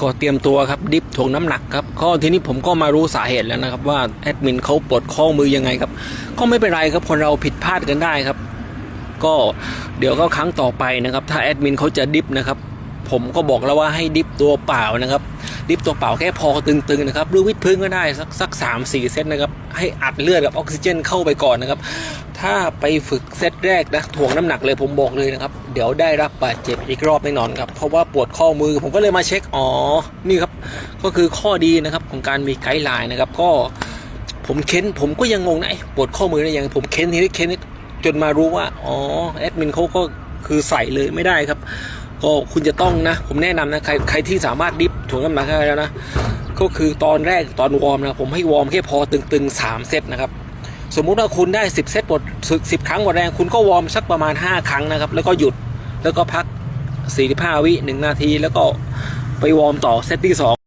ก็เตรียมตัวครับดิฟถ่วงน้ำหนักครับก็ทีนี้ผมก็มารู้สาเหตุแล้วนะครับ ว่าแอดมินเขาปลดข้อมือยังไงครับ ก็ไม่เป็นไรครับคนเราผิดพลาดกันได้ครับ ก็เดี๋ยวก็ครั้งต่อไปนะครับ ถ้าแอดมินเขาจะดิฟนะครับ ผมก็บอกแล้วว่าให้ดิฟตัวเปล่านะครับ ดิฟตัวเปล่าแค่พอตึงๆนะครับหรือวิดพื้นก็ได้สักสักสามสี่เซตนะครับ ให้อัดเลือดกับออกซิเจนเข้าไปก่อนนะครับ ถ้าไปฝึกเซตแรกนะถ่วงน้ำหนักเลยผมบอกเลยนะครับ เดี๋ยวได้รับบาดเจ็บอีกรอบแน่นอนครับ เพราะว่าปวดข้อมือผมก็เลยมาเช็คอ๋อนี่ครับก็คือข้อดีนะครับของการมีไกด์ไลน์นะครับ ก็ผมเค้นผมก็ยังงงนะปวดข้อมือได้ยังผมเค้นทีนี้เค้นนิดจนมารู้ว่าอ๋อแอดมินเขาก็คือใส่เลยไม่ได้ครับ ก็คุณจะต้องนะ ผมแนะนำนะใครใครที่สามารถดิฟถ่วงน้ำหนักได้แล้วนะ ก็คือตอนแรกตอนวอร์มนะผมให้วอร์มแค่พอตึงๆ 3 เซตนะครับ สมมุติว่าคุณได้ 10 เซตหมดสิบครั้งหมดแรง คุณก็วอร์มสักประมาณ 5 ครั้งนะครับ แล้วก็หยุดแล้วก็พัก 45 วิ1นาที แล้วก็ไปวอร์มต่อเซตที่ 2